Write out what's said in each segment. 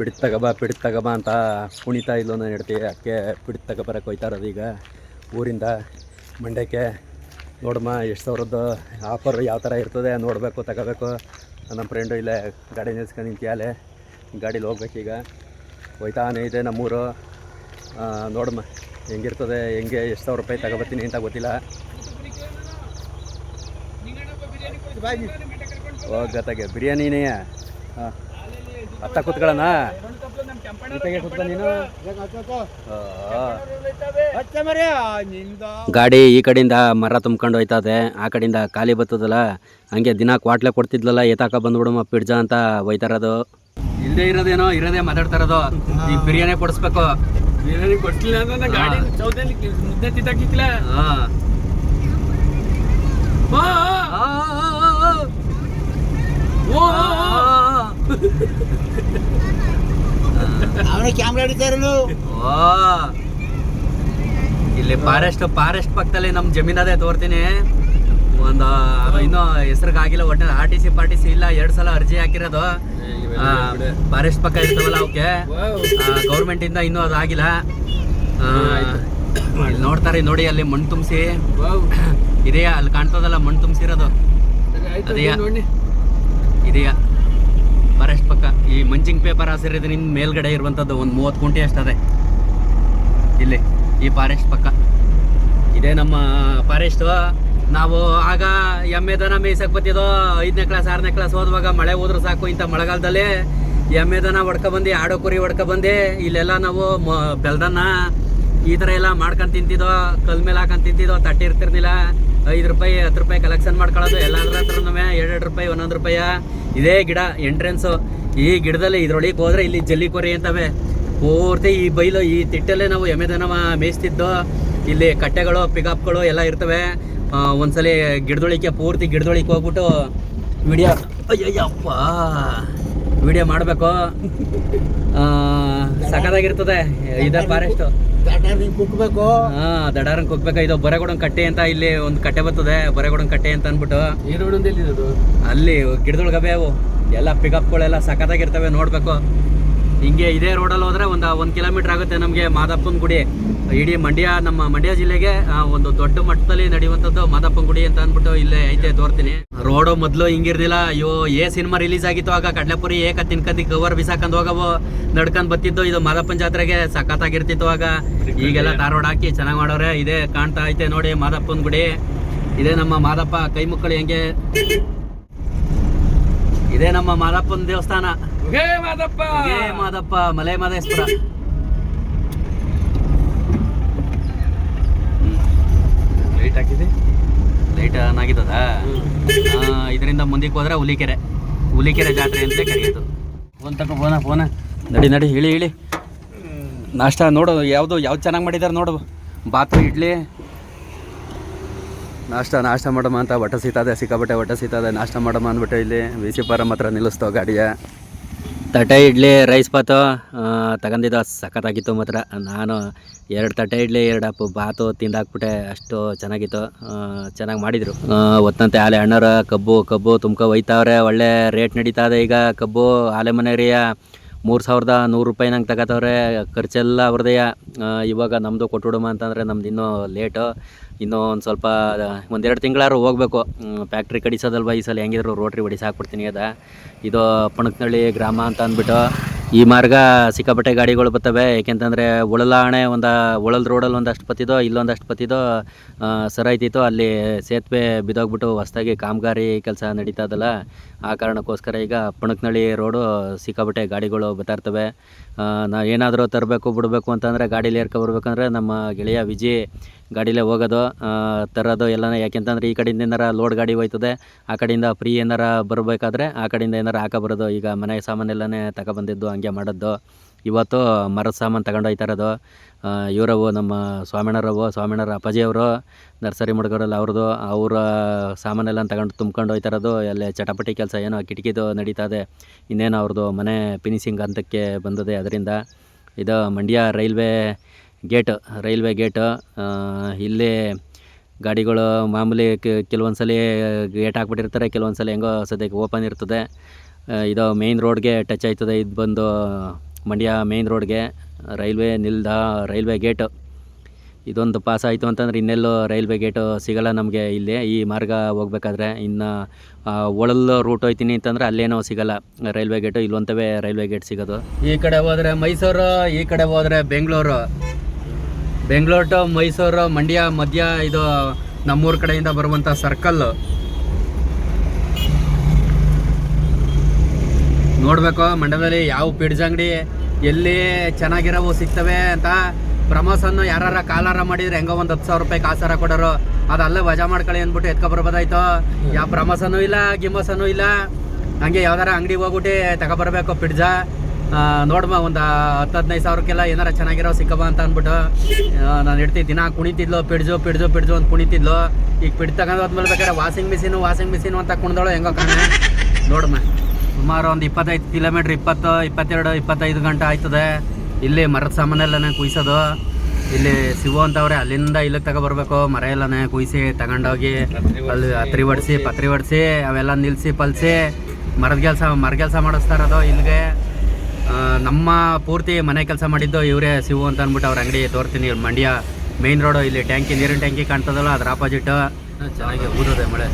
ಪಿಡಿತ್ ತಗೋಬಾ ಪಿಡಿತ್ ತಗೋಬಾ ಅಂತ ಕುಣಿತಾ ಇಲ್ಲೋ ನಾನು ಹೇಳ್ತೀವಿ ಅಕ್ಕೆ ಪಿಡಿತ್ ತಗೋಬರಕ್ಕೆ ಹೋಯ್ತಾ ಇರೋದು ಈಗ? ಊರಿಂದ ಮಂಡ್ಯಕ್ಕೆ, ನೋಡಮ್ಮ, ಎಷ್ಟು ಸಾವಿರದ್ದು ಆಫರ್ ಯಾವ ಥರ ಇರ್ತದೆ ನೋಡಬೇಕು, ತಗೋಬೇಕು. ನಮ್ಮ ಫ್ರೆಂಡು ಇಲ್ಲೇ ಗಾಡಿ ನಿಲ್ಸ್ಕೊಂಡು ನಿಂತಿಯಾಲೆ ಗಾಡೀಲಿ ಹೋಗ್ಬೇಕೀಗ ಹೋಯ್ತಾನೆ ಇದೆ ನಮ್ಮೂರು. ನೋಡಮ್ಮ, ಹೆಂಗಿರ್ತದೆ, ಹೆಂಗೆ, ಎಷ್ಟು ಸಾವಿರ ರೂಪಾಯಿ ತಗೋಬರ್ತೀನಿ ಅಂತ ಗೊತ್ತಿಲ್ಲ. ಹೋಗತ್ತಾಗೆ ಬಿರಿಯಾನಿನೇ? ಹಾಂ. ಅತ್ತ ಕೂತ್ಕೊಳ್ಳೋಣ. ಜೊತೆಗೆ ಕೂತ್ಕೊ ನೀನು. ಗಾಡಿ ಈ ಕಡೆಯಿಂದ ಮರ ತುಂಬ್ಕೊಂಡು ಹೋಯ್ತದೆ. ಆ ಕಡೆಯಿಂದ ಖಾಲಿ ಬತ್ತದಲ್ಲ ಹಂಗೆ ದಿನ ಕ್ವಾಟ್ಲೆ ಕೊಡ್ತಿದ್ಲಲ್ಲ ಏತಾಕ ಬಂದ್ಬಿಡಮ್ಮ ಪಿಡ್ಜಾ ಅಂತ ಹೋಯ್ತಾರದು ಇಲ್ಲದೆ ಇರೋದೇನೋ ಇರೋದೇ ಮಾತಾಡ್ತಾ ಇರೋದು ಈಗ ಬಿರಿಯಾನಿ ಕೊಡಿಸ್ಬೇಕು. ಬಿರಿಯಾನಿ ಕೊಡ್ಲಿಲ್ಲ ಅಂದ್ರೆ ಗಾಡಿ. ಚೌದಲ್ಲಿ ಮುದ್ದೆ ತಿಂತಾಕಿಕ್ಲ ಹಾಂ. ಅವನ ಕ್ಯಾಮ್ರಾ ಹಿಡಿತಾರನು? ಓ. ಇಲ್ಲಿ ಫಾರೆಸ್ಟ್ ಫಾರೆಸ್ಟ್ ಪಕ್ಕದಲ್ಲಿ ನಮ್ಮ ಜಮೀನದೇ ತೋರ್ತೀನಿ. ಒಂದು ಇನ್ನು ಹೆಸರಿಗಾಗಿಲ್ಲ ಒಟ್ಟಿನ R T C party C ಇಲ್ಲ ಎರಡು ಸಲ ಅರ್ಜಿ ಹಾಕಿರೋದು. ಫಾರೆಸ್ಟ್ ಪಕ್ಕ ಇರ್ತಾವಲ್ಲ ಅವಕ್ಕೆ ಗೌರ್ಮೆಂಟಿಂದ ಇನ್ನೂ ಅದು ಆಗಿಲ್ಲ. ಇಲ್ಲಿ ನೋಡ್ತಾರೆ ನೋಡಿ ಅಲ್ಲಿ ಮಣ್ಣು ತುಂಬಿಸಿ. ಇದೆಯಾ? ಅಲ್ಲಿ ಕಾಣ್ತದಲ್ಲ ಮಣ್ಣು ತುಂಬಿಸಿರೋದು. ಅದೆಯಾ? ನೋಡಿ. ಇದೆಯಾ? ಫಾರೆಸ್ಟ್ ಪಕ್ಕ ಈ ಮಂಚಿಂಗ್ ಪೇಪರ್ ಹಾಸಿರೋದ್ರಿಂದ ಮೇಲ್ಗಡೆ ಇರುವಂಥದ್ದು ಒಂದು ಮೂವತ್ತು ಕುಂಟಿ ಅಷ್ಟದೆ ಇಲ್ಲಿ, ಈ ಫಾರೆಸ್ಟ್ ಪಕ್ಕ. ಇದೇ ನಮ್ಮ ಫಾರೆಸ್ಟು ನಾವು ಆಗ ಎಮ್ಮೆ ದನ ಮೇಯ್ಸಕ್ಕೆ ಬತ್ತಿದೋ ಐದನೇ ಕ್ಲಾಸ್ ಆರನೇ ಕ್ಲಾಸ್ ಓದುವಾಗ ಮಳೆ ಹೋದ್ರೆ ಸಾಕು ಇಂಥ ಮಳೆಗಾಲದಲ್ಲಿ. ಎಮ್ಮೆ ದನ ಹೊಡ್ಕೊಬಂದು ಆಡೋ ಕುರಿ ಹೊಡ್ಕೊಬಂದು ಇಲ್ಲೆಲ್ಲ ನಾವು ಮ ಬೆಲ್ದನ್ನ ಈ ಥರ ಎಲ್ಲ ಮಾಡ್ಕೊಂಡು ತಿಂತಿದ್ದೋ ಕಲ್ ಮೇಲೆ ಹಾಕೊಂಡು ತಿಂತಿದ್ದೋ ತಟ್ಟೆ ಇರ್ತಿರ್ಲಿಲ್ಲ ಐದು ರೂಪಾಯಿ, ಹತ್ತು ರೂಪಾಯಿ ಕಲೆಕ್ಷನ್ ಮಾಡ್ಕೊಳ್ಳೋದು. ಎಲ್ಲಾದ್ರ ಹತ್ರನೂ ಎರಡೆರಡು ರೂಪಾಯಿ, ಒಂದೊಂದು ರೂಪಾಯಿ. ಇದೇ ಗಿಡ ಎಂಟ್ರೆನ್ಸು ಈ ಗಿಡದಲ್ಲಿ ಇದ್ರೊಳಗೆ ಹೋದ್ರೆ ಇಲ್ಲಿ ಜಲ್ಲಿ ಕೊರಿ ಅಂತವೆ. ಪೂರ್ತಿ ಈ ಬೈಲು, ಈ ತಿಟ್ಟಲ್ಲೇ ನಾವು ಎಮೆದನ ಮೇಯಿಸ್ತಿದ್ದು. ಇಲ್ಲಿ ಕಟ್ಟೆಗಳು ಪಿಕಪ್ಗಳು ಎಲ್ಲ ಇರ್ತವೆ. ಒಂದ್ಸಲಿ ಗಿಡದೊಳಿಕೆ ಪೂರ್ತಿ ಗಿಡದೊಳಿಕೆ ಹೋಗ್ಬಿಟ್ಟು ವಿಡಿಯೋ ಅಯ್ಯಯ್ಯಪ್ಪ. ವಿಡಿಯೋ ಮಾಡಬೇಕು. ಸಖತ್ತಾಗಿರ್ತದೆ. ಇದೆ ಫಾರೆಸ್ಟ್ ಕುಕ್ಬೇಕು ಹಾ ದಡಾರಂಗ್ ಕುಕ್ಬೇಕು ಇದು ಬರೆಗೊಡಂಗ್ ಕಟ್ಟೆ ಅಂತ ಇಲ್ಲಿ ಒಂದು ಕಟ್ಟೆ ಬರ್ತದೆ. ಬರೆಗೊಡಂಗ್ ಕಟ್ಟೆ ಅಂತ ಅನ್ಬಿಟ್ಟು ಅಲ್ಲಿ ಗಿಡದೊಳಗವೆ ಅವು. ಎಲ್ಲ ಪಿಕಪ್ಗಳೆಲ್ಲ ಸಖತ್ತಾಗಿರ್ತವೆ ನೋಡಬೇಕು. ಹಿಂಗೆ ಇದೇ ರೋಡಲ್ಲಿ ಹೋದ್ರೆ ಒಂದು ಒಂದು ಕಿಲೋಮೀಟರ್ ಆಗುತ್ತೆ ನಮಗೆ ಮಾದಪ್ಪನ ಗುಡಿ. ಇಡೀ ಮಂಡ್ಯ, ನಮ್ಮ ಮಂಡ್ಯ ಜಿಲ್ಲೆಗೆ ಒಂದು ದೊಡ್ಡ ಮಟ್ಟದಲ್ಲಿ ನಡೆಯುವಂಥದ್ದು ಮಾದಪ್ಪನ ಗುಡಿ ಅಂತ ಅಂದ್ಬಿಟ್ಟು ಇಲ್ಲೇ ಐತೆ ತೋರ್ತೀನಿ. ರೋಡು ಮೊದಲು ಹಿಂಗಿರ್ದಿಲ್ಲ ಅಯ್ಯೋ, ಏ ಸಿನಿಮಾ ರಿಲೀಸ್ ಆಗಿತ್ತು ಆಗ. ಕಡಲೆಪುರಿ ಏಕ ತಿನ್ಕಂದಿ ಕವರ್ ಬಿಸಾಕಂದ್ ಹೋಗವು. ನಡ್ಕೊಂಡು ಬತ್ತಿದ್ದು ಇದು ಮಾದಪ್ಪನ ಜಾತ್ರೆಗೆ ಸಖತ್ತಾಗಿರ್ತಿತ್ತು ಆಗ. ಈಗೆಲ್ಲ ಧಾರವಾಡ ಹಾಕಿ ಚೆನ್ನಾಗಿ ಮಾಡೋರೆ. ಇದೇ ಕಾಣ್ತಾ ಐತೆ ನೋಡಿ ಮಾದಪ್ಪನ ಗುಡಿ. ಇದೇ ನಮ್ಮ ಮಾದಪ್ಪ ಕೈ ಮುಕ್ಕಳು ಹೆಂಗೆ ಇದೇ ನಮ್ಮ ಮಾದಪ್ಪನ ದೇವಸ್ಥಾನ. ಮಾದಪ್ಪ. ಮಾದಪ್ಪ ಮಲೆ ಮಾದೇಶ್ವರ. ಲೈಟ್ ಹಾಕಿದೆ ಲೈಟ್ ಆನ್ ಆಗಿದ್ದದ? ಇದರಿಂದ ಮುಂದಕ್ಕೆ ಹೋದ್ರೆ ಹುಲಿಕೆರೆ. ಹುಲಿಕೆರೆ ಜಾತ್ರೆ ಅಂತ ಕರೆಯೋದು. ಫೋನ್ ತಗೋ ಫೋನ ಫೋನ. ನಡಿ ನಡಿ ಹೇಳಿ ಹೇಳಿ. ನಾಷ್ಟ ನೋಡು ಯಾವುದು ಯಾವ್ದು ಚೆನ್ನಾಗಿ ಮಾಡಿದಾರೆ ನೋಡು. ಬಾತು ಇಡ್ಲಿ ನಾಷ್ಟ ನಾಷ್ಟ ಮಾಡಮ್ಮ ಅಂತ ಹೊಟ್ಟೆ ಸೀತದೆ ಸಿಕ್ಕಾಬಟ್ಟೆ ಹೊಟ್ಟೆ ಸೀತದೆ, ನಾಷ್ಟ ಮಾಡಮ್ಮ ಅಂದ್ಬಿಟ್ಟು ಇಲ್ಲಿ ವಿ ಸಿ ಪಾರಮ್ ಹತ್ರ ನಿಲ್ಲಿಸ್ತೋ ಗಾಡಿಯ. ತಟೆ ಇಡ್ಲಿ, ರೈಸ್ ಬಾತು ತಗೊಂಡಿದ್ದು ಸಖತ್ತಾಗಿತ್ತು ಮಾತ್ರ. ನಾನು ಎರಡು ತಟೆ ಇಡ್ಲಿ, ಎರಡು ಅಪ್ಪು ಬಾತು ತಿಂದಾಕ್ಬಿಟ್ಟೆ, ಅಷ್ಟು ಚೆನ್ನಾಗಿತ್ತು. ಚೆನ್ನಾಗಿ ಮಾಡಿದರು. ಒತ್ತಂತೆ ಆಲೆ ಅಣ್ಣರ ಕಬ್ಬು ಕಬ್ಬು ತುಮ್ಕ ಒಯ್ತಾವ್ರೆ, ಒಳ್ಳೆ ರೇಟ್ ನಡೀತಾ ಇದೆ ಈಗ ಕಬ್ಬು, ಆಲೆ ಮನೆರಿಯ ಮೂರು ಸಾವಿರದ ನೂರು ರೂಪಾಯಿ ನಂಗೆ ತಗೋತವ್ರೆ, ಖರ್ಚೆಲ್ಲ ಅವ್ರದೆಯ ಇವಾಗ ನಮ್ಮದು ಕೊಟ್ಬಿಡಮ್ಮ ಅಂತಂದರೆ ನಮ್ದು ಇನ್ನೂ ಲೇಟು. ಇನ್ನೂ ಒಂದು ಸ್ವಲ್ಪ ಒಂದೆರಡು ತಿಂಗಳಾರು ಹೋಗ್ಬೇಕು. ಫ್ಯಾಕ್ಟ್ರಿ ಕಡಿಸೋದಲ್ವ ಈ ಸಲ ಹೆಂಗಿದ್ರು ರೋಟ್ರಿ ಹೊಡಿಸಿ ಹಾಕ್ಬಿಡ್ತೀನಿ ಅದ. ಇದು ಪಣಕ್ನಳ್ಳಿ ಗ್ರಾಮ ಅಂತ ಅಂದ್ಬಿಟ್ಟು ಈ ಮಾರ್ಗ ಸಿಕ್ಕಾಪಟ್ಟೆ ಗಾಡಿಗಳು ಬರ್ತವೆ. ಏಕೆಂತಂದರೆ ಉಳಲಾಣೆ ಒಂದು, ಉಳಲ್ ರೋಡಲ್ಲಿ ಒಂದಷ್ಟು ಬತ್ತಿದೋ, ಇಲ್ಲೊಂದಷ್ಟು ಬತ್ತಿದೋ ಸರಾಯ್ತಿತ್ತು ಅಲ್ಲಿ ಸೇತುವೆ ಬಿದ್ದೋಗ್ಬಿಟ್ಟು ಹೊಸ್ದಾಗಿ ಕಾಮಗಾರಿ ಕೆಲಸ ನಡೀತದಲ್ಲ ಆ ಕಾರಣಕ್ಕೋಸ್ಕರ ಈಗ ಪಣಕ್ನಳ್ಳಿ ರೋಡು ಸಿಕ್ಕಾಪಟ್ಟೆ ಗಾಡಿಗಳು ಬರ್ತಾ ಇರ್ತವೆ. ನಾವು ಏನಾದರೂ ತರಬೇಕು, ಬಿಡಬೇಕು ಅಂತಂದರೆ ಗಾಡೀಲಿ ಏರ್ಕೊ ಬರ್ಬೇಕಂದ್ರೆ ನಮ್ಮ ಗೆಳೆಯ ವಿಜಿ ಗಾಡೀಲೇ ಹೋಗೋದು ತರೋದು ಯಾಕೆ ಯಾಕೆಂತಂದ್ರೆ ಈ ಕಡೆಯಿಂದ ಏನಾರ ಲೋಡ್ ಗಾಡಿ ಹೋಯ್ತದೆ, ಆ ಕಡೆಯಿಂದ ಫ್ರೀ ಏನಾರ ಬರಬೇಕಾದ್ರೆ ಆ ಕಡೆಯಿಂದ ಏನಾರ ಹಾಕೋಬರೋದು ಈಗ ಮನೆ ಸಾಮಾನೆಲ್ಲನೇ ತಗೊಬಂದಿದ್ದು, ಹಂಗೆ ಮಾಡೋದು. ಇವತ್ತು ಮರದ ಸಾಮಾನು ತಗೊಂಡು ಹೋಯ್ತಾ ಇರೋದು. ಇವರವು ನಮ್ಮ ಸ್ವಾಮಿಣರವು ಸ್ವಾಮಿಣರ ಅಪ್ಪಾಜಿಯವರು, ನರ್ಸರಿ ಮುಡುಗರಲ್ಲಿ ಅವ್ರದ್ದು, ಅವರ ಸಾಮಾನೆಲ್ಲ ತಗೊಂಡು ತುಂಬ್ಕೊಂಡು ಹೋಯ್ತಾ ಇರೋದು. ಅಲ್ಲಿ ಚಟಪಟಿ ಕೆಲಸ ಏನೋ ಕಿಟಕಿದು ನಡೀತಾ ಇದೆ. ಇನ್ನೇನು ಅವ್ರದ್ದು ಮನೆ ಫಿನಿಶಿಂಗ್ ಹಂತಕ್ಕೆ ಬಂದಿದೆ. ಅದರಿಂದ ಇದು Mandya railway gate, railway gate ಇಲ್ಲಿ ಗಾಡಿಗಳು ಮಾಮೂಲಿ ಕೆಲವೊಂದು ಸಲ ಗೇಟ್ ಹಾಕ್ಬಿಟ್ಟಿರ್ತಾರೆ ಕೆಲವೊಂದು ಸಲ ಹೆಂಗೋ ಸದ್ಯಕ್ಕೆ ಓಪನ್ ಇರ್ತದೆ. ಇದು ಮೇಯ್ನ್ ರೋಡ್ಗೆ ಟಚ್ ಆಯ್ತದೆ, ಇದು ಬಂದು ಮಂಡ್ಯ ಮೇಯ್ನ್ ರೋಡ್ಗೆ. ರೈಲ್ವೆ ನಿಲ್ದ ರೈಲ್ವೆ ಗೇಟ್. ಇದೊಂದು ಪಾಸ್ ಆಯಿತು ಅಂತಂದ್ರೆ ಇನ್ನೆಲ್ಲೋ ರೈಲ್ವೆ ಗೇಟು ಸಿಗಲ್ಲ ನಮಗೆ ಇಲ್ಲಿ. ಈ ಮಾರ್ಗ ಹೋಗ್ಬೇಕಾದ್ರೆ ಇನ್ನು ಒಳಲ್ಲು ರೂಟ್ ಹೋಯ್ತೀನಿ ಅಂತಂದ್ರೆ ಅಲ್ಲೇನೋ ಸಿಗಲ್ಲ. ರೈಲ್ವೆ ಗೇಟು, ಇಲ್ಲೊಂತವೇ ರೈಲ್ವೆ ಗೇಟ್ ಸಿಗೋದು. ಈ ಕಡೆ ಹೋದರೆ ಮೈಸೂರು, ಈ ಕಡೆ ಹೋದರೆ ಬೆಂಗಳೂರು. ಬೆಂಗಳೂರು ಟು ಮೈಸೂರು, ಮಂಡ್ಯ, ಮಧ್ಯ ಇದು ನಮ್ಮೂರ ಕಡೆಯಿಂದ ಬರುವಂಥ ಸರ್ಕಲ್ ನೋಡಬೇಕು, ಮಂಡ್ಯದಲ್ಲಿ ಯಾವ ಪಿಡ್ಜ್ ಅಂಗಡಿ, ಎಲ್ಲಿ ಚೆನ್ನಾಗಿರೋವು ಸಿಗ್ತವೆ ಅಂತ ಪ್ರಮೋಸನ್ನು ಯಾರಾರ ಕಾಲಾರ ಮಾಡಿದ್ರೆ ಹೆಂಗೋ ಒಂದು ಹತ್ತು ಸಾವಿರ ರೂಪಾಯಿ ಕಾಸಾರ ಕೊಡೋರು. ಅದು ಅಲ್ಲೇ ವಜಾ ಮಾಡ್ಕೊಳ್ಳಿ ಅಂದ್ಬಿಟ್ಟು ಎತ್ಕೊ ಬರ್ಬೋದಾಯ್ತು ಯಾವ ಪ್ರಮೋಸನೂ ಇಲ್ಲ ಗಿಮೋಸನೂ ಇಲ್ಲ. ಹಂಗೆ ಯಾವ್ದಾರ ಅಂಗಡಿಗೆ ಹೋಗ್ಬಿಟ್ಟು ತಗೊಬರ್ಬೇಕು ಪಿಡ್ಜ. ನೋಡ್ಮ ಒಂದು ಹತ್ತು, ಹದಿನೈದು ಸಾವಿರಕ್ಕೆಲ್ಲ ಏನಾರ ಚೆನ್ನಾಗಿರೋ ಸಿಕ್ಕವ ಅಂತ ಅಂದ್ಬಿಟ್ಟು ನಾನು ಇಡ್ತೀನಿ ದಿನ ಕುಣಿತಿದ್ಲು, ಪಿಡ್ಜು ಪಿಡ್ಜು ಪಿಡ್ಜು ಅಂತ ಕುಣಿತಿದ್ಲು. ಈಗ ಪಿಡ್ ತಗೊಂಡು ಹೋದ್ಮೇಲೆ ಬೇಕಾದ್ರೆ ವಾಷಿಂಗ್ ಮಿಷಿನು ವಾಷಿಂಗ್ ಮಿಷಿನು ಅಂತ ಕುಣ್ದಳು ಹೆಂಗೋ ಕಾಣೆ. ನೋಡಮ್ಮ ಸುಮಾರು ಒಂದು ಇಪ್ಪತ್ತೈದು ಕಿಲೋಮೀಟ್ರ್ ಇಪ್ಪತ್ತು, ಇಪ್ಪತ್ತೆರಡು, ಇಪ್ಪತ್ತೈದು ಗಂಟೆ ಆಯ್ತದೆ. ಇಲ್ಲಿ ಮರದ ಸಾಮಾನೆಲ್ಲನೇ ಕುಯ್ಸೋದು. ಇಲ್ಲಿ ಸಿಗೋ ಅಂತವ್ರೆ ಅಲ್ಲಿಂದ ಇಲ್ಲಿಗೆ ತಗೊಬರ್ಬೇಕು ಮರ ಎಲ್ಲನೇ ಕುಯ್ಸಿ, ತಗೊಂಡೋಗಿ ಅಲ್ಲಿ ಹತ್ರಿ ಹೊಡಿಸಿ ಪತ್ರಿ ಹೊಡಿಸಿ ಅವೆಲ್ಲ ನಿಲ್ಲಿಸಿ ಪಲ್ಸಿ. ಮರದ ಕೆಲಸ, ಮರ ಕೆಲಸ ಮಾಡಿಸ್ತಾರದು ಇಲ್ಲಿಗೆ. ನಮ್ಮ ಪೂರ್ತಿ ಮನೆ ಕೆಲಸ ಮಾಡಿದ್ದು ಇವರೇ ಸಿವು ಅಂತ ಅಂದ್ಬಿಟ್ಟು ಅವ್ರ ಅಂಗಡಿ ತೋರ್ತೀನಿ. ಇವ್ರು ಮಂಡ್ಯ ಮೇನ್ ರೋಡು ಇಲ್ಲಿ ಟ್ಯಾಂಕಿ ನೀರಿನ ಟ್ಯಾಂಕಿ ಕಾಣ್ತದಲ್ಲ ಅದ್ರ ಆಪೋಸಿಟ್ ಚೆನ್ನಾಗಿ ಊದಿದೆ ಮಳೆ.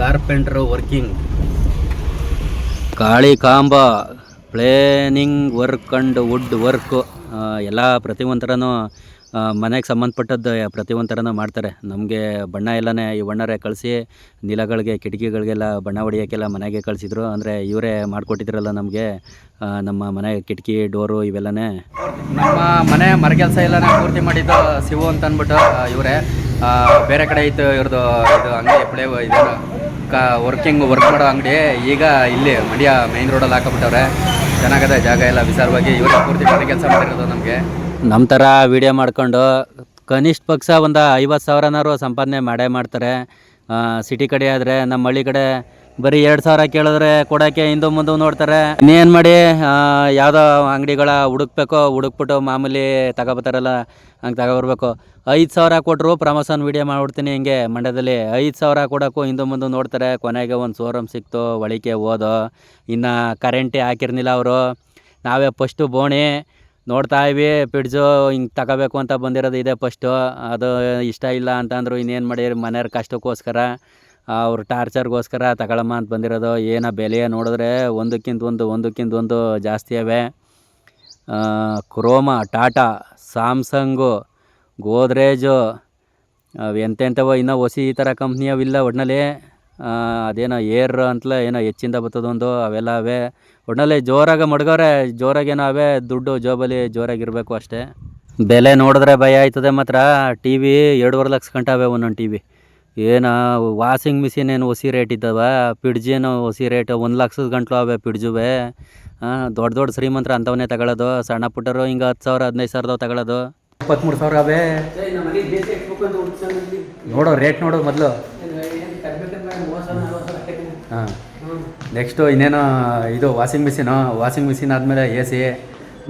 Carpentry working. Kali ಕಾಂಬ planing work and wood work ಎಲ್ಲ ಪ್ರತಿಯೊಂಥರನೂ ಮನೆಗೆ ಸಂಬಂಧಪಟ್ಟದ್ದು ಪ್ರತಿಯೊಂಥರನೂ ಮಾಡ್ತಾರೆ. ನಮಗೆ ಬಣ್ಣ ಎಲ್ಲನೇ ಈ ಬಣ್ಣರೇ ಕಳಿಸಿ, ನಿಲಗಳಿಗೆ, ಕಿಟಕಿಗಳಿಗೆಲ್ಲ ಬಣ್ಣ ಹೊಡಿಯೋಕ್ಕೆಲ್ಲ ಮನೆಗೆ ಕಳಿಸಿದ್ರು. ಅಂದರೆ ಇವರೇ ಮಾಡಿಕೊಟ್ಟಿದ್ರಲ್ಲ ನಮಗೆ ನಮ್ಮ ಮನೆ ಕಿಟಕಿ, ಡೋರು ಇವೆಲ್ಲನೇ. ನಮ್ಮ ಮನೆ ಮರಗೆಲಸ ಎಲ್ಲನೇ ಪೂರ್ತಿ ಮಾಡಿದ್ದು ಸಿವು ಅಂತ ಅಂದ್ಬಿಟ್ಟು ಇವರೇ. ಬೇರೆ ಕಡೆ ಇತ್ತು ಇವ್ರದ್ದು ಇದು ಅಂಗಡಿ ಪ್ಲೇ ಇದು, ಕ, ವರ್ಕಿಂಗ್, ವರ್ಕ್ ಮಾಡೋ ಅಂಗಡಿ. ಈಗ ಇಲ್ಲಿ ಮಂಡ್ಯ ಮೈನ್ ರೋಡಲ್ಲಿ ಹಾಕೊಂಬಿಟ್ಟವ್ರೆ. ಚೆನ್ನಾಗದೆ ಜಾಗ ಎಲ್ಲ ವಿಚಾರವಾಗಿ ಇವರೇ ಪೂರ್ತಿ ಮನೆ ಕೆಲಸ ಮಾಡಿರೋದು ನಮಗೆ. ನಮ್ಮ ಥರ ವಿಡಿಯೋ ಮಾಡ್ಕೊಂಡು ಕನಿಷ್ಠ ಪಕ್ಷ ಒಂದು ಐವತ್ತು ಸಾವಿರನಾರು ಸಂಪಾದನೆ ಮಾಡೇ ಮಾಡ್ತಾರೆ. ಸಿಟಿ ಕಡೆ ಆದರೆ ನಮ್ಮ ಹಳ್ಳಿ ಕಡೆ ಬರೀ ಎರಡು ಸಾವಿರ ಕೇಳಿದ್ರೆ ಕೊಡೋಕ್ಕೆ ಹಿಂದೆ ಮುಂದೆ ನೋಡ್ತಾರೆ. ಇನ್ನೇನು ಮಾಡಿ ಯಾವುದೋ ಅಂಗಡಿಗಳ ಹುಡುಕ್ಬೇಕು, ಹುಡುಕ್ಬಿಟ್ಟು ಮಾಮೂಲಿ ತಗೋಬತ್ತಾರಲ್ಲ ಹಂಗೆ ತಗೋಬರ್ಬೇಕು. ಐದು ಸಾವಿರ ಕೊಟ್ಟರು ಪ್ರಮೋಷನ್ ವೀಡಿಯೋ ಮಾಡ್ಬಿಡ್ತೀನಿ ಹಿಂಗೆ ಮಂಡ್ಯದಲ್ಲಿ. ಐದು ಸಾವಿರ ಕೊಡೋಕ್ಕೂ ಹಿಂದೆ ಮುಂದೆ ನೋಡ್ತಾರೆ. ಕೊನೆಗೆ ಒಂದು ಶೋರೂಮ್ ಸಿಕ್ತು ಒಳಿಕೆ ಓದೋ ಇನ್ನು ಕರೆಂಟೇ ಹಾಕಿರ್ನಿಲ್ಲ ಅವರು. ನಾವೇ ಫಸ್ಟು ಬೋಣಿ. ನೋಡ್ತಾ ಇವಿ ಪಿಡ್ಜು ಹಿಂಗೆ ತಗೋಬೇಕು ಅಂತ ಬಂದಿರೋದು ಇದೆ ಫಸ್ಟು ಅದು ಇಷ್ಟ ಇಲ್ಲ ಅಂತಂದ್ರು ಇನ್ನೇನು ಮಾಡಿ ಮನೆಯವ್ರ ಕಷ್ಟಕ್ಕೋಸ್ಕರ ಅವ್ರ ಟಾರ್ಚರ್ಗೋಸ್ಕರ ತಗೊಳಮ್ಮ ಅಂತ ಬಂದಿರೋದು. ಏನೋ ಬೆಲೆ ನೋಡಿದ್ರೆ ಒಂದಕ್ಕಿಂತ ಒಂದು ಒಂದಕ್ಕಿಂತ ಒಂದು ಜಾಸ್ತಿ ಅವೆ ಕ್ರೋಮಾ ಟಾಟಾ ಸ್ಯಾಮ್ಸಂಗು ಗೋದ್ರೇಜು ಎಂತೆಂಥವೋ ಇನ್ನೂ ಹೊಸಿ ಈ ಥರ ಕಂಪ್ನಿ ಅವಿಲ್ಲ ಒಟ್ನಲ್ಲಿ. ಅದೇನೋ ಏರ್ ಅಂತಲೇ ಏನೋ ಹೆಚ್ಚಿಂದ ಬರ್ತದೊಂದು, ಅವೆಲ್ಲ ಅವೇ ಒಟ್ನಲ್ಲಿ ಜೋರಾಗಿ ಮಡ್ಗವ್ರೆ ಜೋರಾಗಿ ಅವೇ ದುಡ್ಡು ಜೋಬಲ್ಲಿ ಜೋರಾಗಿರಬೇಕು ಅಷ್ಟೇ. ಬೆಲೆ ನೋಡಿದ್ರೆ ಭಯ ಆಯ್ತದೆ ಮಾತ್ರ. ಟಿ ವಿ ಎರಡೂವರೆ ಲಕ್ಷ ಗಂಟೆ ಅವೆ ಒಂದೊಂದು ಟಿ ವಿ ಏನು ವಾಷಿಂಗ್ ಮಿಷಿನ್ ಏನು ಹೊಸಿ ರೇಟ್ ಇದ್ದಾವೆ ಪಿಡ್ಜ್ ಏನು ಹೊಸಿ ರೇಟ್ ಒಂದು ಲಕ್ಷದ ಗಂಟ್ಲು ಅವೆ ಪಿಡ್ಜುವೆ. ದೊಡ್ಡ ದೊಡ್ಡ ಶ್ರೀಮಂತರ ಅಂಥವನ್ನೇ ತಗೊಳ್ಳೋದು ಸಣ್ಣ ಪುಟ್ಟರು ಹಿಂಗೆ ಹತ್ತು ಸಾವಿರ ಹದಿನೈದು ಸಾವಿರದವು ತಗೊಳ್ಳೋದು ಇಪ್ಪತ್ತ್ಮೂರು ಸಾವಿರ ಅವೇ. ನೋಡೋ ರೇಟ್ ನೋಡು ಮೊದಲು. ಹಾಂ. ನೆಕ್ಸ್ಟು ಇನ್ನೇನು ಇದು ವಾಷಿಂಗ್ ಮಿಷಿನು, ವಾಷಿಂಗ್ ಮಿಷಿನ್ ಆದಮೇಲೆ ಎ ಸಿ.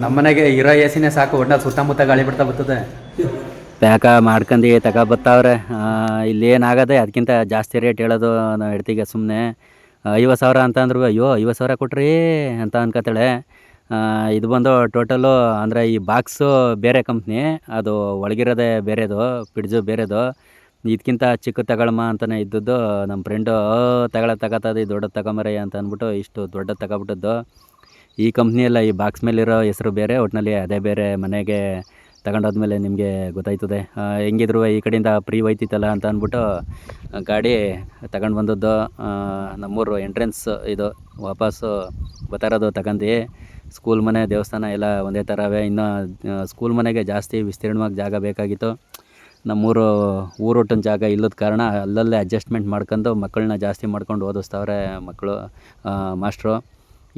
ನಮ್ಮನೆಗೆ ಇರೋ ಎ ಸಿನೇ ಸಾಕು ಒಟ್ಟ ಸುತ್ತಮುತ್ತ ಗಾಳಿ ಬಿಡ್ತಾ ಬರ್ತದೆ. ಪ್ಯಾಕ ಮಾಡ್ಕೊಂಡು ಇಲ್ಲಿ ಇಲ್ಲೇನಾಗದೆ ಅದಕ್ಕಿಂತ ಜಾಸ್ತಿ ರೇಟ್ ಹೇಳೋದು ನಾವು ಹೆಡ್ತಿಗೆ ಸುಮ್ಮನೆ ಐವತ್ತು ಸಾವಿರ ಅಂತ ಅಂದ್ರು, ಅಯ್ಯೋ, ಐವತ್ತು ಸಾವಿರ ಕೊಟ್ರಿ ಅಂತ ಅನ್ಕೋತಾಳೆ ಇದು ಬಂದು ಟೋಟಲು ಅಂದರೆ ಈ ಬಾಕ್ಸು ಬೇರೆ ಕಂಪ್ನಿ, ಅದು ಒಳಗಿರೋದೇ ಬೇರೆದು, ಫ್ರಿಡ್ಜು ಬೇರೆದು. ಇದಕ್ಕಿಂತ ಚಿಕ್ಕ ತಗೊಳಮ್ಮ ಅಂತಲೇ ಇದ್ದದ್ದು ನಮ್ಮ ಫ್ರೆಂಡು ತಗೊಳ, ತಗೋತದೆ, ದೊಡ್ಡದು ತಗೊಂಬರಯ್ಯ ಅಂತ ಅಂದ್ಬಿಟ್ಟು ಇಷ್ಟು ದೊಡ್ಡದು ತಗೊಬಿಟ್ಟದ್ದು. ಈ ಕಂಪ್ನಿಯೆಲ್ಲ ಈ ಬಾಕ್ಸ್ ಮೇಲಿರೋ ಹೆಸರು ಬೇರೆ ಒಟ್ಟಿನಲ್ಲಿ ಅದೇ ಬೇರೆ ಮನೆಗೆ ತಗೊಂಡೋದ್ಮೇಲೆ ನಿಮಗೆ ಗೊತ್ತಾಯ್ತದೆ. ಹೆಂಗಿದ್ರು ಈ ಕಡೆಯಿಂದ ಫ್ರೀ ಹೋಯ್ತಿತ್ತಲ್ಲ ಅಂತ ಅಂದ್ಬಿಟ್ಟು ಗಾಡಿ ತಗೊಂಡು ಬಂದದ್ದು. ನಮ್ಮೂರು ಎಂಟ್ರೆನ್ಸ್ ಇದು ವಾಪಸ್ಸು ಗೊತ್ತಾರೋದು ತಗೊಂಡು ಸ್ಕೂಲ್ ಮನೆ, ದೇವಸ್ಥಾನ ಎಲ್ಲ ಒಂದೇ ಥರವೇ ಇನ್ನು ಸ್ಕೂಲ್ ಮನೆಗೆ ಜಾಸ್ತಿ ವಿಸ್ತೀರ್ಣವಾಗಿ ಜಾಗ ಬೇಕಾಗಿತ್ತು. ನಮ್ಮೂರು ಊರೊಟ್ಟಿನ ಜಾಗ ಇಲ್ಲದ ಕಾರಣ ಅಲ್ಲಲ್ಲೇ ಅಡ್ಜಸ್ಟ್ಮೆಂಟ್ ಮಾಡ್ಕೊಂಡು ಮಕ್ಕಳನ್ನ ಜಾಸ್ತಿ ಮಾಡ್ಕೊಂಡು ಓದಿಸ್ತವ್ರೆ ಮಕ್ಕಳು ಮಾಸ್ಟ್ರು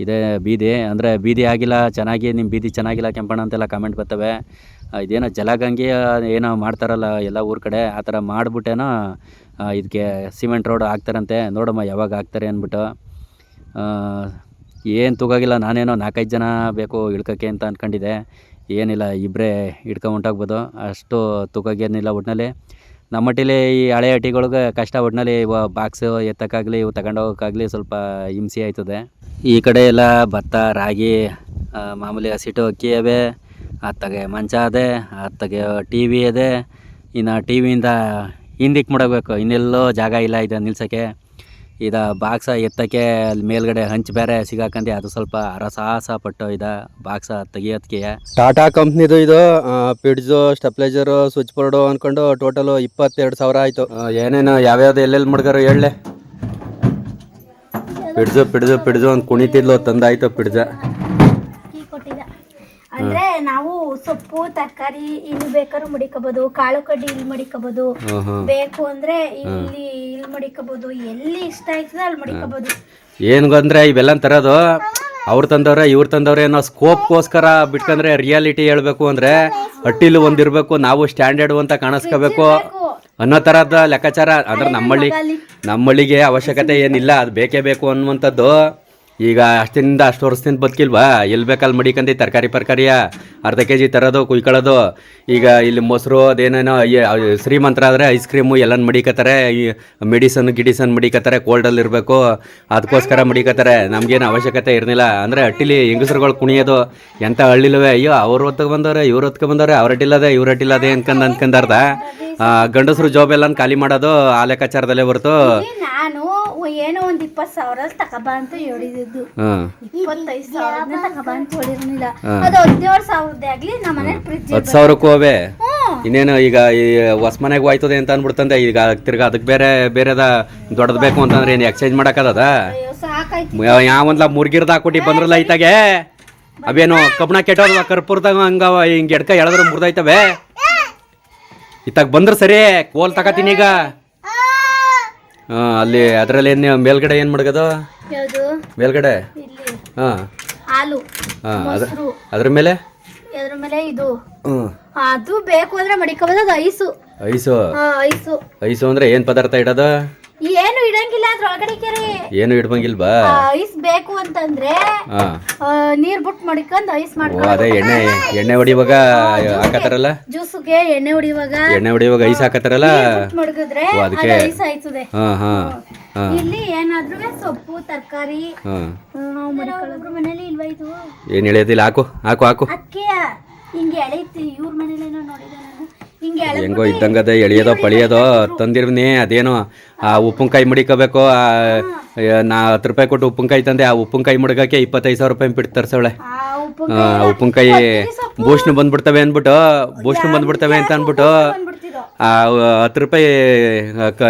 ಇದೇ ಬೀದಿ. ಅಂದರೆ ಬೀದಿ ಆಗಿಲ್ಲ, ಚೆನ್ನಾಗಿ ನಿಮ್ಮ ಬೀದಿ ಚೆನ್ನಾಗಿಲ್ಲ ಕೆಂಪಣ್ಣ ಅಂತೆಲ್ಲ ಕಮೆಂಟ್ ಬರ್ತವೆ. ಇದೇನೋ ಜಲಗಂಗೆ ಏನೋ ಮಾಡ್ತಾರಲ್ಲ ಎಲ್ಲ ಊರ ಕಡೆ, ಆ ಥರ ಮಾಡಿಬಿಟ್ಟೇನೋ ಇದಕ್ಕೆ ಸಿಮೆಂಟ್ ರೋಡ್ ಹಾಕ್ತಾರಂತೆ. ನೋಡಮ್ಮ, ಯಾವಾಗ ಹಾಕ್ತಾರೆ ಅಂದ್ಬಿಟ್ಟು. ಏನು ತೂಗಾಗಿಲ್ಲ, ನಾನೇನೋ ನಾಲ್ಕೈದು ಜನ ಬೇಕು ಇಳ್ಕೋಕ್ಕೆ ಅಂತ ಅಂದ್ಕೊಂಡಿದ್ದೆ ಏನಿಲ್ಲ ಇಬ್ಬರೇ ಹಿಡ್ಕೊಂಡು ಹೊಂಟೋಗ್ಬೋದು. ಅಷ್ಟು ತೂಕಗೇನಿಲ್ಲ ಒಟ್ಟಿನಲ್ಲಿ ನಮ್ಮ ಮಟ್ಟಿಲಿ ಈ ಹಳೆ ಹಟ್ಟಿಗಳ್ಗೆ ಕಷ್ಟ ಒಟ್ಟಿನಲ್ಲಿ ಇವು ಬಾಕ್ಸು ಎತ್ತಕ್ಕಾಗಲಿ, ಇವು ತಗೊಂಡೋಗೋಕ್ಕಾಗಲಿ ಸ್ವಲ್ಪ ಹಿಂಸೆ ಆಯ್ತದೆ. ಈ ಕಡೆ ಎಲ್ಲ ಭತ್ತ, ರಾಗಿ ಮಾಮೂಲಿ ಹಸಿಟ್ಟು ಅಕ್ಕಿ ಅವೆ ಅತ್ತಗೆ ಮಂಚ ಅದೆ ಅತ್ತಗೆ ಟಿ ವಿ ಇದೆ. ಇನ್ನು ಟಿ ವಿಯಿಂದ ಹಿಂದಿಕ್ಕೆ ಮಾಡಬೇಕು ಇನ್ನೆಲ್ಲೋ ಜಾಗ ಇಲ್ಲ ಇದೆ ನಿಲ್ಸೋಕ್ಕೆ. ಇದ ಬಾಕ್ಸ ಎತ್ತಕ್ಕೆ ಅಲ್ಲಿ ಮೇಲ್ಗಡೆ ಹಂಚ್ ಬೇರೆ ಸಿಗಾಕಂದು ಅದು ಸ್ವಲ್ಪ ರಸಾಸ ಪಟ್ಟು ಇದ ಬಾಕ್ಸ ತೆಗಿಯೋದಕ್ಕೆ ಟಾಟಾ ಕಂಪ್ನಿದು ಇದು ಪಿಡ್ಜು ಸ್ಟೆಪ್ಲೈಜರು ಸ್ವಿಚ್ ಬೋರ್ಡು ಅನ್ಕೊಂಡು ಟೋಟಲು ಇಪ್ಪತ್ತೆರಡು ಸಾವಿರ ಆಯ್ತು. ಏನೇನು ಯಾವ್ಯಾವ್ದು ಎಲ್ಲೆಲ್ಲಿ ಮಡ್ಗಾರು ಹೇಳಲೆ. ಪಿಡ್ಜು ಪಿಡ್ಜು ಪಿಡ್ಜು ಅಂತ ಕುಣಿತಿದ್ಲು ತಂದಾಯ್ತು ಪಿಡ್ಜ ಅಂದ್ರೆ ನಾವು ಸೊಪ್ಪು ತರಕಾರಿ ಇಲ್ಲಿ ಬೇಕಾದ್ರೂ ಮಡಿಕೋಬಹುದು ಕಾಳು ಕಡ್ಡಿ ಇಲ್ಲಿ ಮಡಿಕೋಬಹುದು ಬೇಕು ಅಂದ್ರೆ ಇಲ್ಲಿ ಮಡಿಕೋಬಹುದು ಎಲ್ಲಿ ಇಷ್ಟ ಆಯ್ತದ ಅಲ್ಲಿ ಮಡಿಕೋಬಹುದು ಏನು ಅಂದ್ರೆ ಇವೆಲ್ಲ ತರೋದು ಅವ್ರು ತಂದವ್ರೆ ಇವ್ರು ತಂದವ್ರೆ ಅನ್ನೋ ಸ್ಕೋಪ್ಗೋಸ್ಕರ ಬಿಟ್ಕಂದ್ರೆ ರಿಯಾಲಿಟಿ ಹೇಳ್ಬೇಕು ಅಂದ್ರೆ ಹಟ್ಟಿಲು ಒಂದಿರ್ಬೇಕು ನಾವು ಸ್ಟ್ಯಾಂಡರ್ಡ್ ಅಂತ ಕಾಣಿಸ್ಕೋಬೇಕು ಅನ್ನೋ ಥರದ ಲೆಕ್ಕಾಚಾರ. ಅಂದ್ರೆ ನಮ್ಮಳ್ಳಿ ನಮ್ಮಳ್ಳಿಗೆ ಅವಶ್ಯಕತೆ ಏನಿಲ್ಲ ಅದು ಬೇಕೇ ಬೇಕು ಅನ್ನುವಂಥದ್ದು. ಈಗ ಅಷ್ಟಿಂದ ಅಷ್ಟು ವರ್ಷದಿಂದ ಬದುಕಿಲ್ವಾ? ಎಲ್ಲಿ ಬೇಕಲ್ಲಿ ಮಡಿಕಂದು ತರಕಾರಿ ಪರ್ಕಾರಿಯ? ಅರ್ಧ ಕೆ ಜಿ ತರೋದು ಕುಯ್ಕೊಳ್ಳೋದು ಈಗ ಇಲ್ಲಿ ಮೊಸರು, ಅದೇನೇನೋ ಶ್ರೀಮಂತರ ಆದರೆ ಐಸ್ ಕ್ರೀಮು ಎಲ್ಲನ ಮಡಿಕತ್ತಾರೆ. ಈ ಮೆಡಿಸನ್ ಗಿಡಿಸನ್ ಮಡಿಕತ್ತಾರೆ ಕೋಲ್ಡಲ್ಲಿ ಇರಬೇಕು. ಅದಕ್ಕೋಸ್ಕರ ಮಡಿಕತ್ತಾರೆ. ನಮಗೇನು ಅವಶ್ಯಕತೆ ಇರಲಿಲ್ಲ. ಅಂದರೆ ಹಟ್ಟಿಲಿ ಹೆಂಗಸರುಗಳು ಕುಣಿಯೋದು ಎಂಥ ಹಳ್ಳಿಲವೇ? ಅಯ್ಯೋ, ಅವ್ರ ಹೊತ್ತಿಗೆ ಬಂದವ್ರೆ, ಇವ್ರ ಹೊತ್ತಿಗೆ ಬಂದವ್ರೆ, ಅವ್ರ ಹಟ್ಟಿಲ್ಲದೆ ಇವ್ರ ಹಟ್ಟಿಲ್ಲದೆ ಅನ್ಕಂದು ಗಂಡಸರು ಜಾಬ್ ಎಲ್ಲ ಖಾಲಿ ಮಾಡೋದು, ಆ ಲೆಕ್ಕಾಚಾರದಲ್ಲೇ ಬರ್ತು ಏನೋ ಒಂದ್ ಇಪ್ಪತ್ ಸಾವಿರ ತಕಬ ಅಂತ ಹೇಳಿದ್ದು ಹಾಂ. ಇಪ್ಪತ್ತೈದು ಸಾವಿರ ತಕಬ ಅಂತ ಹೇಳಿರ್ಲಿಲ್ಲ. ಅದು ಹದಿನೇಳು ಸಾವಿರದೇ ಆಗ್ಲಿ ನಮ್ಮ ಮನೇಲಿ ಫ್ರಿಜ್ ಹತ್ತು ಸಾವಿರಕ್ಕೂ ಅವೇ? ಹ್ಮ್ ಇನ್ನೇನು ಈಗ ಈ ಹೊಸ ಮನೆಗೆ ಹೋಯ್ತದೆ ಅಂತ ಅಂದ್ಬಿಡ್ತಂದೆ ಈಗ ತಿರ್ಗಾ ಅದಕ್ಕೆ ಬೇರೆ ಬೇರೆದ ದೊಡ್ಡದು ಬೇಕು ಅಂತಂದ್ರೆ ಏನು ಎಕ್ಸ್ಚೇಂಜ್ ಮಾಡೋಕ್ಕದ ಅಯ್ಯೋ ಸಾಕಾಯ್ತು. ಯಾವಂದ್ಲ ಮುರ್ಗಿರ್ದ ಹಾಕ್ಬಿಟ್ಟು ಬಂದ್ರಲ್ಲ ಐತಾಗೆ ಅವೇನು ಕಬ್ಬಣ ಕೆಟ್ಟ ಕರ್ಪೂರದಾಗ ಹಂಗ ಹಿಂಗೆ ಎಡ್ಕ ಎಳೆದ್ರೆ ಮುರ್ದೈತವೆ ಇತ್ತಾಗ ಬಂದ್ರೆ ಸರಿ ಕೋಲ್ ತಗತೀನಿ ಈಗ. ಅಲ್ಲಿ ಅದರಲ್ಲಿ ಏನು ಮೇಲ್ಗಡೆ ಏನು ಮಾಡ್ಗದ? ಯಾವುದು? ಮೇಲ್ಗಡೆ? ಇಲ್ಲಿ. ಹಾಂ. ಹಾಲು ಹಾಂ ಅದ್ರ ಮೊಸರು. ಅದ್ರ ಮೇಲೆ? ಅದ್ರ ಮೇಲೆ ಇದು? ಹ್ಞೂ ಅದು ಬೇಕು ಅಂದ್ರೆ ಮಡಿಕೋಬೋದು ಅದು ಐಸು. ಐಸು? ಹಾ ಐಸು. ಐಸು ಅಂದ್ರೆ ಏನು ಪದಾರ್ಥ ಇಡೋದು? ಏನು ಇಡಂಗಿಲ್ಲ ಅದ್ರೊಳಗಡೆ ಕೆರೆ. ಏನು ಬಾ. ಐಸ್ ಬೇಕು ಅಂತಂದ್ರೆ ಹಾಂ ನೀರ್ ಬುಟ್ ಮಡಿಕೊಂಡ್ ಐಸ್ ಓ ಮಾಡ್ಕೊಂಡು ಅದೇ ಎಣ್ಣೆ ಎಣ್ಣೆ ಹೊಡಿವಾಗ ಹಾಕತ್ತಾರಲ್ಲ ಜ್ಯೂಸ್ಗೆ ಎಣ್ಣೆ ಹೊಡಿವಾಗ ಎಣ್ಣೆ ಹೊಡಿವಾಗ ಐಸ್ ಹಾಕತ್ತಾರಲ್ಲ ಬುಟ್ ಮಡಗಿದ್ರೆ ಓ, ಅದು ಅದಕ್ಕೆ- ಐಸ್ ಆಯ್ತದೆ. ಹಾ ಹಾ ಹಾಂ. ಇಲ್ಲಿ ಏನಾದ್ರೂ ಸೊಪ್ಪು ತರಕಾರಿ ಏನ್ ನಾವು ಮಡಿಕೊಳ್ಳೋದ್ರ ಮನೇಲಿ ಇಲ್ವಾ ಇದು? ಏನು ಎಳೆಯೋದಿಲ್ಲ? ಹಾಕು ಹಾಕು ಹಾಕು. ಹಿಂಗೆ ಎಳೆಯುತ್ತೆ ಇವ್ರ ಮನೇಲೇನೋ ನೋಡಿದೆ ನಾನು ಹಿಂಗೆ ಇದ್ದಂಗದ ಎಳಿಯೋದೋ ಪಳಿಯೋದೋ ತಂದಿರ್ನಿ ಅದೇನೋ ಆ ಉಪ್ಪಿನಕಾಯಿ ಮುಡಿಕೋಬೇಕು ಆ, ನಾ ಹತ್ತು ರೂಪಾಯಿ ಕೊಟ್ಟು ಉಪ್ಪಿನಕಾಯಿ ತಂದೆ ಆ ಉಪ್ಪಿನಕಾಯಿ ಮಡ್ಗಕ್ಕೆ ಇಪ್ಪತ್ತೈದು ಸಾವಿರ ರೂಪಾಯಿ ಬಿಟ್ಟು ತರ್ಸವಳೆ ಉಪ್ಪಿನಕಾಯಿ ಭೂಷಣ ಬಂದ್ಬಿಡ್ತವೆ ಅಂದ್ಬಿಟ್ಟು ಭೂಷಣ ಬಂದ್ಬಿಡ್ತವೆ ಅಂತ ಅಂದ್ಬಿಟ್ಟು ಆ ಹತ್ತು ರೂಪಾಯಿ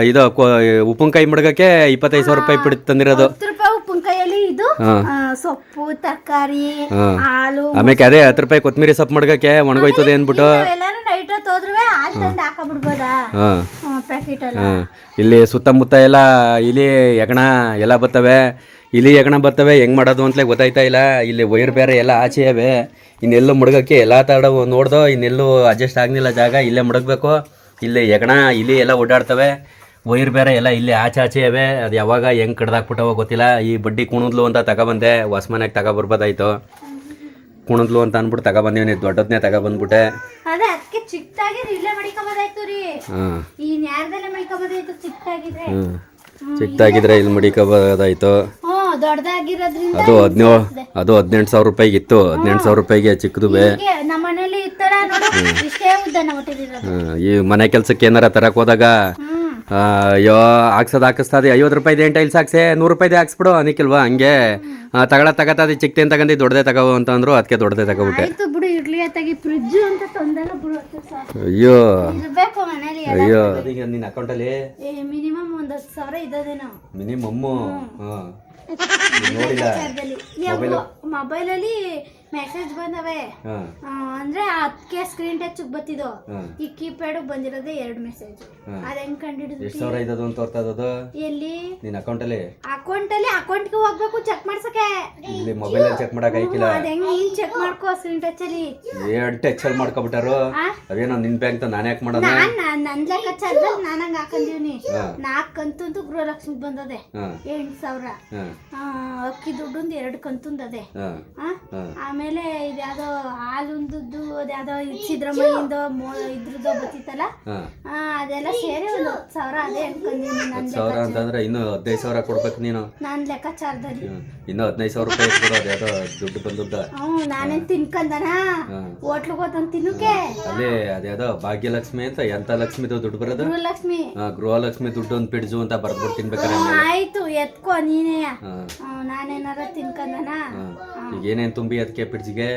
ಇದು ಕೊ- ಉಪ್ಪಿನಕಾಯಿ ಮುಡಗಕ್ಕೆ ಇಪ್ಪತ್ತೈದು ಸಾವಿರ ರೂಪಾಯಿ ಬಿಟ್ಟು ತಂದಿರೋದು. ಸೊಪ್ಪು ತರಕಾರಿ ಆಮೇಲೆ ಅದೇ ಹತ್ತು ರೂಪಾಯಿ ಕೊತ್ತಂಬರಿ ಸೊಪ್ಪು ಮಡ್ಗಕ್ಕೆ ಒಣಗೋಯ್ತದೆ ಅಂದ್ಬಿಟ್ಟು ಹಾಂ. ಇಲ್ಲಿ ಸುತ್ತಮುತ್ತ ಎಲ್ಲ ಇಲಿ ಹೆಗಣ ಎಲ್ಲ ಬರ್ತವೆ. ಇಲಿ ಹೆಗಣ ಬರ್ತವೆ. ಹೆಂಗ್ ಮಾಡೋದು ಅಂತಲೇ ಗೊತ್ತಾಯ್ತಾ ಇಲ್ಲ. ಇಲ್ಲಿ ವೈರ್ ಬೇರೆ ಎಲ್ಲ ಆಚೆ ಇವೆ. ಇನ್ನೆಲ್ಲೂ ಮುಡ್ಗಕ್ಕೆ ಎಲ್ಲ ತಡ ನೋಡ್ದೋ ಇನ್ನೆಲ್ಲೂ ಅಡ್ಜಸ್ಟ್ ಆಗಲಿಲ್ಲ ಜಾಗ ಇಲ್ಲೇ ಮುಡಗಬೇಕು. ಇಲ್ಲಿ ಹೆಗಣ ಇಲಿ ಎಲ್ಲ ಓಡಾಡ್ತವೆ. ವೈರ್ ಬೇರೆ ಎಲ್ಲ ಇಲ್ಲಿ ಆಚೆ ಆಚೆ ಇವೆ. ಅದು ಯಾವಾಗ ಹೆಂಗೆ ಕಡ್ದಾಕ್ಬಿಟ್ಟವೋ ಗೊತ್ತಿಲ್ಲ. ಈ ಬಡ್ಡಿ ಕುಣಿದ್ಲು ಅಂತ ತಗೊಬಂದೆ ಹೊಸ ಮನೆಗೆ ತಗೊಬರ್ಬೋದಾಯ್ತು ಕುಣಿದ್ಲು ಅಂತ ಅಂದ್ಬಿಟ್ಟು ತಗೊಬಂದೀನಿ ದೊಡ್ಡದನ್ನೇ ತಗೊಬಂದ್ಬಿಟ್ಟೆ. ಅದೇ ಅದಕ್ಕೆ ಚಿಕ್ಕದಾಗಿ ಇಲ್ಲೇ ಮಡಿಕೋಬೋದಾಯ್ತು ರೀ. ಹಾಂ. ಈ ನ್ಯಾರದಲ್ಲೇ ಮಡಿಕೋಬೋದಾಯ್ತು ಚಿಕ್ಕದಾಗಿದ್ರೆ ಹ್ಞೂ ಚಿಕ್ಕದಾಗಿದ್ರೆ ಇಲ್ಲಿ ಮಡಿಕೋಬೋದಾಯ್ತು. ಹ್ಞೂ ದೊಡ್ಡದಾಗಿರೋದ್ರಿಂದ ಅದು ಹದಿನೇಳು ಅದು ಹದಿನೆಂಟು ಸಾವಿರ ರೂಪಾಯಿಗೆ ಇತ್ತು. ಹದಿನೆಂಟು ಸಾವಿರ ರೂಪಾಯಿಗೆ ಚಿಕ್ಕದುವೆ ಹೀಗೆ ನಮ್ಮ ಮನೇಲಿ ಈ ನೋಡು ಇಷ್ಟೇ ಮನೆ ಕೆಲ್ಸಕ್ಕೆ ಏನಾರ ತರಕ್ ಹೋದಾಗ ಅಯ್ಯೋ ಹಾಕ್ಸೋದು ಹಾಕಿಸ್ತದೆ ಐವತ್ತು ರೂಪಾಯಿದೆ ಏನು ಟೈಲ್ಸ್ ಹಾಕ್ಸೆ ನೂರು ರೂಪಾಯಿದೆ ಹಾಕ್ಸ್ಬಿಡು ಅನಿಕಿಲ್ವಾ ಹಂಗೆ ತಗೊಳ ತಗತಾದಿ ಚಿಕ್ಕದೇನು ತಗೊಂಡು ದೊಡ್ಡದೇ ತಗೋ ಅಂತ ಅಂದ್ರು ಅದಕ್ಕೆ ದೊಡ್ಡದೇ ತಗೋಬಿಟ್ಟೆ. ಅಯ್ಯೋ ಅಯ್ಯೋ ನಿನ್ನ ಅಕೌಂಟಲ್ಲಿ ಮಿನಿಮಮ್ ಒಂದು ಹತ್ತು ಸಾವಿರ ಇದ್ದದೇನೋ ಮಿನಿಮಮ್ಮು ಹಾಂ ನೋಡಿಲ್ಲ ಮೊಬೈಲಲ್ಲಿ ಮೆಸೇಜ್ ಬಂದವೆ. ಅಂದ್ರೆ ಅದಕ್ಕೆ ಸ್ಕ್ರೀನ್ ಟಚ್ ಬತ್ತಿದ್ದು ಈ ಕೀಪ್ಯಾಡ್ ಬಂದಿರೋದೇ ಎರಡು ಮೆಸೇಜ್ ಅದ ಹೆಂಗ್ ಕಂಡಿಡಿದ್ರು? ಎಷ್ಟು ಸಾವಿರ ಇದ್ದದು ಅಂತ ತೋರ್ತದದು ಎಲ್ಲಿ? ನಿನ್ನ ಅಕೌಂಟಲ್ಲಿ ಅಕೌಂಟ್ ಅಲ್ಲಿ ಅಕೌಂಟ್ಗೆ ಹೋಗ್ಬೇಕು ಚೆಕ್ ಮಾಡ್ಸಕ್ಕೆ. ಇಲ್ಲಿ ಮೊಬೈಲಲ್ಲಿ ಚೆಕ್ ಮಾಡಕ್ ಐಕಿಲ್ಲ ಅದ ಹೆಂಗ್ ನೀನ್ ಚೆಕ್ ಮಾಡ್ಕೋ ಸ್ಕ್ರೀನ್ ಟಚ್ ಅಲ್ಲಿ. ಎರಡು ಅಲ್ಲಿ ಮಾಡ್ಕೊಬಿಟ್ಟಾರು? ಅದೇನೋ ನಿನ್ ಬ್ಯಾಂಕ್ ನಾನು ಯಾಕೆ ಮಾಡೋದು? ನಾನು ನಾನ್- ನನ್ ಲೆಕ್ಕಾಚಾರದಲ್ಲಿ ನಾನು ಹಂಗ ಹಾಕೊಂಡಿವ್ನಿ. ನಾಲ್ಕು ಗೃಹಲಕ್ಷ್ಮಿ ಬಂದದೆ. ಎಂಟು ಸಾವಿರ. ಅಕ್ಕಿ ದುಡ್ಡು ಎರಡು ಕಂತುಂದದೆ? ಆಮೇಲೆ ಆಮೇಲೆ ಇದ್ಯಾವುದೋ ಹಾಲುಂದದ್ದು ಅದ್ಯಾವುದೋ ಸಿದ್ದರಾಮಯ್ಯಿಂದ ಇದ್ರದ್ದು ಬರ್ತಿತ್ತಲ್ಲ ಆ, ಅದೆಲ್ಲ ಸೇರಿ ಒಂದು ಹತ್ತು ಸಾವಿರ ಅದೇ ಅನ್ಕೊಂಡಿದ್ದೀನಿ ಹತ್ತು ಸಾವಿರ ಅಂತಂದ್ರೆ ಇನ್ನೂ ಹದಿನೈದು ಸಾವಿರ ಕೊಡ್ಬೇಕು ನೀನು? ನನ್ನ ಲೆಕ್ಕಾಚಾರದಲ್ಲಿ. ಇನ್ನು ಇನ್ನೂ ಹದಿನೈದು ಸಾವಿರ ರೂಪಾಯಿ ಕೊಡು ಅದ್ಯಾವುದೋ ದುಡ್ಡು ಬಂದದ್ದ. ಹ್ಞೂ ನಾನೇನು ತಿನ್ಕಂದನ? ಹೋಟ್ಲಿಗೆ ಹೋತಂದು ತಿನ್ನಕ್ಕೆ ಅದೇ ಅದ್ಯಾವುದೋ ಭಾಗ್ಯಲಕ್ಷ್ಮಿ ಅಂತ ಎಂತ ಲಕ್ಷ್ಮಿದು ದುಡ್ಡು ಬರೋದು? ಗೃಹಲಕ್ಷ್ಮಿ. ಆ, ಗೃಹಲಕ್ಷ್ಮಿ ದುಡ್ಡು ಒಂದು ಪಿಡ್ಜು ಅಂತ ಬರ್ದ್ಬಿಟ್ಟು ತಿನ್ಬೇಕಾರೆ ಹ್ಞೂ ಆಯ್ತು ಎತ್ಕೋ ನೀನೇ. ಹ್ಞೂ ನಾನೇನಾರ ತಿನ್ಕಂದನ? ಈಗ ಏನೇನು ತುಂಬಿ ಅದಕ್ಕೆ ಪಿಡ್ಜಿಗೆ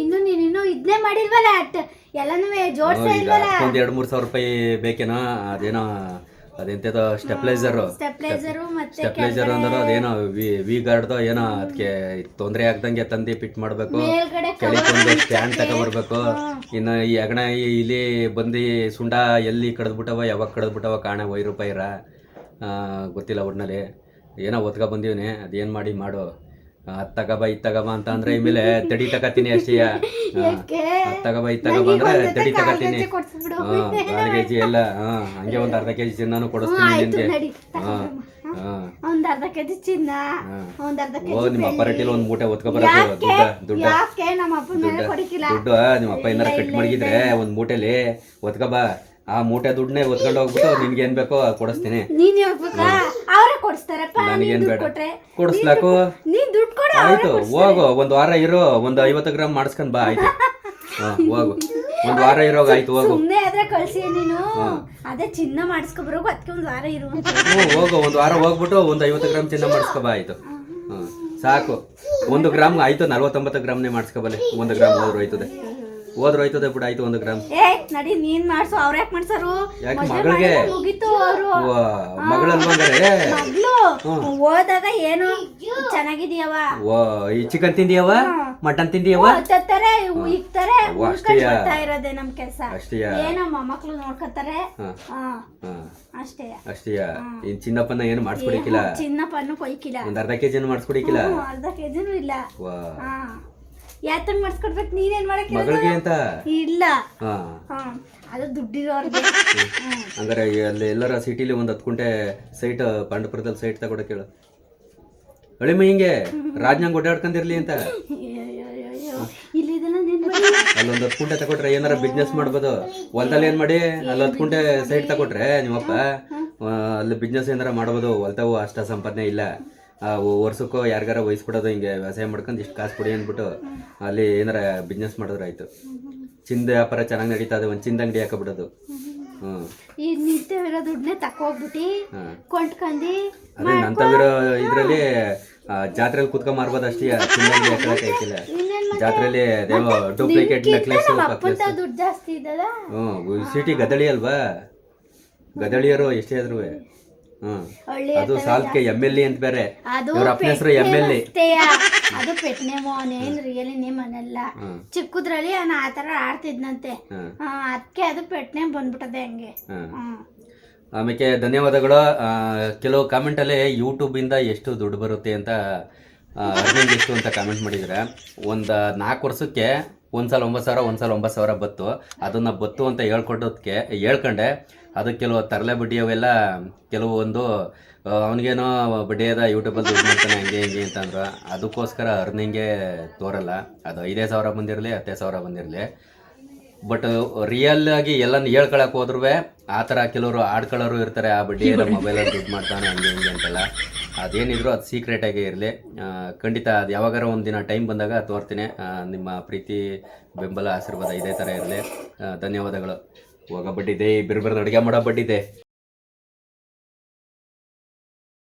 ಇನ್ನು ನೀನು ಇನ್ನು ಇದನ್ನೇ ಮಾಡಿಲ್ವಲ್ಲ ಅಟ್? ಎಲ್ಲನೂ ಜೋಡ್ಸೇ ಇಲ್ವಲ್ಲ? ಒಂದು ಎರಡು ಮೂರು ಸಾವಿರ ರೂಪಾಯಿ ಬೇಕೇನೋ? ಅದೇನೋ? ಅದೆಂತದೋ ಸ್ಟೆಪ್ಲೈಸರು ಸ್ಟೆಪ್ಲೈಸರು ಮತ್ತೆ ಸ್ಟೆಪ್ಲೈಸರ್ ಅಂದ್ರೆ ಅದೇನೋ ವಿ ವಿ ಗಾರ್ಡ್ದು ಏನೋ ಅದಕ್ಕೆ ತೊಂದರೆ ಆಗ್ದಂಗೆ ತಂದಿ ಫಿಟ್ ಮಾಡಬೇಕು. ಕೆಳಗೊಂದು ಸ್ಟ್ಯಾಂಡ್ ತಗೊಬರ್ಬೇಕು. ಇನ್ನು ಈ ಅಗಣ ಇಲ್ಲಿ ಬಂದು ಸುಂಡ ಎಲ್ಲಿ ಕಡ್ದ್ಬಿಟ್ಟವ ಯಾವಾಗ ಕಡ್ದ್ಬಿಟ್ಟವ ಕಾಣೆ ವೈ ರೂಪಾಯಿರ ಗೊತ್ತಿಲ್ಲ ಒಟ್ನಲ್ಲಿ. ಏನೋ ಒತ್ಕ ಬಂದೀವನಿ ಅದೇನು ಮಾಡಿ ಮಾಡು. ತಗಬ ಇದು ತಗಬ ಅಂತ ಅಂದ್ರೆ ಇಮೇಲೆ ತಡಿ ತಗತೀನಿ ಅಷ್ಟೇ ಯಾಕೆ? ಅದು ತಗಬ ಇದು ತಗಬ ಅಂದ್ರೆ ತಡಿ ತಗತೀನಿ ಕಾಲು ಕೆ ಜಿ ಎಲ್ಲ ಹಾಂ ಹಂಗೆ ಒಂದು ಅರ್ಧ ಕೆ ಜಿ ಚಿನ್ನನೂ ಕೊಡಿಸ್ತೀನಿ ನಿನಗೆ. ಒಂದ್ ಅರ್ಧ ಕೆಜಿ ಚಿನ್ನ ಒಂದ್ ಅರ್ಧ ಓ ಕೆಜಿ ನಿಮ್ಮ ಅಪ್ಪ ರಟ್ಟಿಲಿ ಒಂದು ಮೂಟೆ ಒತ್ಕೊ ಬರೋದು ದುಡ್ಡ ದುಡ್ಡ. ದುಡ್ಡು ನಿಮ್ಮ ಅಪ್ಪ ಏನಾರ ಕಟ್ ಮಡಗಿದ್ರೆ ಒಂದು ಮೂಟೆಲಿ ಒತ್ಕೊ ಬಾ ಆ ಮೂಟೆ ದುಡ್ಡನ್ನೇ ಒತ್ಕೊಂಡು ಹೋಗ್ಬಿಟ್ಟು ನಿನ್ಗೆ ಏನ್ ಬೇಕೋ ಕೊಡಿಸ್ತೀನಿ. ನೀನ್ ಹೇಳ್ಬೇಕಾ ಅವರೇ ಕೊಡಿಸ್ತಾರಪ್ಪ ನೀನ್ ನನಗೇನ್ ದುಡ್ಡು ಬೇಡ. ಕೊಡಿಸ್ಲಾಕು? ನೀನ್ ದುಡ್ಡು ಕೊಡ ಆಯ್ತು ಹೋಗು ಒಂದು ವಾರ ಇರೋ ಒಂದು ಐವತ್ತು ಗ್ರಾಮ್ ಮಾಡಿಸ್ಕೊಂಡ್ ಬಾ ಆಯ್ತು. ಹಾ ಹೋಗು. ಒಂದು ವಾರ ಇರೋಗ ಆಯ್ತು ಹೋಗು. ಆದ್ರೆ ಕಳ್ಸಿ ನೀನು. ಅದೇ ಚಿನ್ನ ಮಾಡಿಸ್ಕೊಬರೋಗು ಅದಕ್ಕೆ ಒಂದ್ ವಾರ ಇರು ಹೋಗು ಒಂದು ವಾರ ಹೋಗ್ಬಿಟ್ಟು ಒಂದು ಐವತ್ತು ಗ್ರಾಮ್ ಚಿನ್ನ ಮಾಡಿಸ್ಕೊ ಬಾ ಆಯ್ತು. ಸಾಕು. ಒಂದು ಗ್ರಾಮ್ ಆಯ್ತು ನಲ್ವತ್ತೊಂಬತ್ತು ಗ್ರಾಮ್ನೇ ಮಾಡಿಸ್ಕೊಬಲ್ಲಿ ಒಂದು ಗ್ರಾಮ್ ಹೋದ್ರು ಆಯ್ತದೆ. ಹೋದ್ರು ಆಯ್ತದೆ ಬಿಡ ಆಯ್ತು ಒಂದು ಗ್ರಾಮ್. ಏ ನಡಿ ನೀನ್ ಮಾಡ್ಸು ಅವ್ರ ಯಾಕೆ ಮಾಡ್ಸಾರು? ಯಾಕೆ ಮದ್ವೆ ಮಗಳಿಗೆ? ಮಾಡಿದ್ರೆ ಮುಗೀತು ಅವರು. ಮಗ್ಳು ಹೋದಾಗ ಏನು? ಚೆನ್ನಾಗಿದೀಯವ ಓ ಈ ಚಿಕನ್ ತಿಂದಿಯವ ಮಟನ್ ತಿಂದಿಯವ ತತ್ತಾರೆ ಇಕ್ತಾರೆ ಉಳ್ಕೊಂಡ್ ಅಷ್ಟೇಯಾ? ಬರ್ತಾ ಇರೋದೇ ನಮ್ ಕೆಲ್ಸ. ಅಷ್ಟೇಯಾ? ಏನೋ ಮೊಮ್ಮಕ್ಳು ನೋಡ್ಕೊತಾರೆ. ಹಾ. ಹಾ. ಹಾ. ಅಷ್ಟೇ ಅಷ್ಟೇಯ ಇನ್ ಚಿನ್ನಪ್ಪನ ಏನು ಮಾಡಿಸ್ಕೊಡಿಕಿಲ್ಲ? ಚಿನ್ನಪ್ಪನ್ನು ಕೊಯ್ಕಿಲ್ಲ. ಒಂದ್ ಅರ್ಧ ಕೆಜಿ ಮಾಡಿಸ್ಕೊಡಿಕಿಲ್ಲ? ಹ್ಮ್, ಅರ್ಧ ಕೆಜಿನೂ ಇಲ್ಲ. ವಾ. ಹಾ. ಯಾತಂಗ್ ಮಾಡಿಸ್ಕೊಡ್ಬೇಕು? ನೀನೇನ್ ಮಾಡಕ್ಕೆ ಮಗಳಿಗೆ ಅಂತ? ಇಲ್ಲ. ಹಾ. ಹಾ. ಅದು ದುಡ್ಡಿರೋರ್ಗೆ. ಅಂದ್ರೆ ಹಂಗಾರೆ ಅಲ್ಲಿ ಎಲ್ಲರ ಸಿಟಿಲಿ ಒಂದು ಹತ್ತು ಕುಂಟೆ ಸೈಟ್ ಪಾಂಡಪುರದಲ್ಲಿ ಸೈಟ್ ತಗೊಡಕ್ ಹೇಳು. ಅಳಿಮ ಹಿಂಗೆ? ರಾಜ್ನಾಗ್ ಓಡಾಡ್ಕೊಂಡಿರ್ಲಿ ಅಂತ? ಇಲ್ಲಿ ನಿನ್. ಅಲ್ಲೊಂದ್ ಹತ್ತು ಕುಂಟೆ ತಗೊಟ್ರೆ ಏನಾರ ಬಿಸ್ನೆಸ್ ಮಾಡ್ಬೋದು. ಹೊಲ್ದಲ್ಲಿ ಏನು ಮಾಡಿ? ಅಲ್ಲಿ ಹತ್ತು ಕುಂಟೆ ಸೈಟ್ ತಗೊಟ್ರೆ ನಿಮ್ಮಪ್ಪ ಆ, ಅಲ್ಲಿ ಬಿಸ್ನೆಸ್ ಏನಾರ ಮಾಡ್ಬೋದು. ಹೊಲ್ತಾವು ಅಷ್ಟ ಸಂಪಾದನೆ ಇಲ್ಲ. ವರ್ಷಕ್ಕೂ ಯಾರಿಗಾರ ವಹಿಸ್ಬಿಡೋದು ಹಿಂಗೆ ವ್ಯವಸಾಯ ಮಾಡ್ಕೊಂಡು ಇಷ್ಟು ಕಾಸು ಕೊಡಿ ಅಂದ್ಬಿಟ್ಟು ಅಲ್ಲಿ ಏನಾರ ಬಿಸ್ನೆಸ್ ಮಾಡಿದ್ರೆ ಆಯ್ತು. ಚಿಂದ ವ್ಯಾಪಾರ ಚೆನ್ನಾಗಿ ನಡೀತಾ ಇದೆ ಒಂದು ಚಿಂದ ಅಂಗಡಿ ಹಾಕಬಿಡೋದು. ಹ್ಮ್. ಈ ದುಡ್ಡನ್ನೇ ಅದೇ ನಂತವಿರೋ ಇದ್ರಲ್ಲಿ ಜಾತ್ರೆಯಲ್ಲಿ ಕುತ್ಕೊಂಡ್ ಮಾರ್ಬೋದು ಅಷ್ಟೇ ಚಿಂದ ಅಂಗಡಿ ಆಯ್ತಿಲ್ಲ. ಜಾತ್ರೆಯಲ್ಲಿ ಡೂಪ್ಲಿಕೇಟ್ ನೆಕ್ಲೆಸ್ ಇದ್ದದ? ಸಿಟಿ ಗದಳಿ ಅಲ್ವಾ? ಗದಳಿಯರು ಎಷ್ಟೇ ಆದ್ರೂ ಅದು ಸಾಲ್ಕೆ ಎಂ ಎಲ್ ಎ ಅಂತ ಬೇರೆ. ಅದು ಇವ್ರ ಅಪ್ಪನ ಹೆಸರು ಎಂ ಎಲ್ ಎ. ಅಷ್ಟೇಯ. ಅದು ಪೆಟ್ನೆ ಮೋನೇನ್ ರಿಯಲಿ ನೇಮ್ ಅನ್ನಲ್ಲ ಚಿಕ್ಕದ್ರಲ್ಲಿ ನಾನು ಆ ಥರ ಆಡ್ತಿದ್ನಂತೆ. ಹ್ಮ್. ಅದಕ್ಕೆ ಅದು ಪೆಟ್ನೆ ಬಂದ್ಬಿಟ್ಟದೆ ಹಂಗೆ. ಹ್ಮ್. ಹ್ಮ್. ಆಮೇಲೆ ಧನ್ಯವಾದಗಳು. ಕಾಮೆಂಟ್ ಕೆಲವು ಕಾಮೆಂಟಲ್ಲಿ ಯೂಟ್ಯೂಬಿಂದ ಎಷ್ಟು ದುಡ್ಡು ಬರುತ್ತೆ ಅಂತ ಅರ್ನಿಂಗ್ ಎಷ್ಟು ಅಂತ ಕಾಮೆಂಟ್ ಮಾಡಿದ್ರೆ ಒಂದು ನಾಲ್ಕು ವರ್ಷಕ್ಕೆ ಒಂದ್ಸಲ ಒಂಬತ್ತು ಸಾವಿರ ಒಂದ್ಸಲ ಒಂಬತ್ತು ಸಾವಿರ ಬತ್ತು. ಅದನ್ನು ಬತ್ತು ಅಂತ ಹೇಳ್ಕೊಡೋದಕ್ಕೆ ಹೇಳ್ಕೊಂಡೆ. ಅದು ಕೆಲವು ತರಲೆ ಬಡ್ಡಿ ಅವೆಲ್ಲ ಒಂದು ಅವನಿಗೇನೋ ಬಡ್ಡಿ ಅದ ಯೂಟ್ಯೂಬಲ್ಲಿ ದುಡ್ಡು ಮಾಡ್ತಾನೆ, ಹಂಗೆ, ಹಿಂಗೆ ಅಂತಂದ್ರು ಅದಕ್ಕೋಸ್ಕರ ಅರ್ನಿಂಗೆ ತೋರಲ್ಲ. ಅದು ಐದೇ ಸಾವಿರ ಬಂದಿರಲಿ, ಹತ್ತೇ ಸಾವಿರ ಬಂದಿರಲಿ. ಬಟ್ ರಿಯಲ್ ಆಗಿ ಎಲ್ಲಾನು ಹೇಳ್ಕೊಳಕ್ ಹೋದ್ರು ಆ ಥರ ಕೆಲವರು ಆಡ್ಕೊಳ್ಳೋರು ಇರ್ತಾರೆ, ಆ ಬಡ್ಡಿ ಮೊಬೈಲಲ್ಲಿ ದುಡ್ಡು ಮಾಡ್ತಾನೆ, ಹಂಗೆ, ಹಿಂಗೆ ಅಂತೆಲ್ಲ. ಅದೇನಿದ್ರು ಅದು ಆಗಿ ಇರಲಿ. ಖಂಡಿತ ಅದು ಯಾವಾಗಾರ ಒಂದು ದಿನ ಟೈಮ್ ಬಂದಾಗ ತೋರ್ತೀನಿ. ನಿಮ್ಮ ಪ್ರೀತಿ, ಬೆಂಬಲ, ಆಶೀರ್ವಾದ ಇದೇ ಥರ ಇರಲಿ. ಧನ್ಯವಾದಗಳು. ಹೋಗೋ ಬಡ್ಡಿದೆ ಬಿರ್ಬರ್ದು ಅಡುಗೆ ಮಾಡೋ ಬಡ್ಡಿದೆ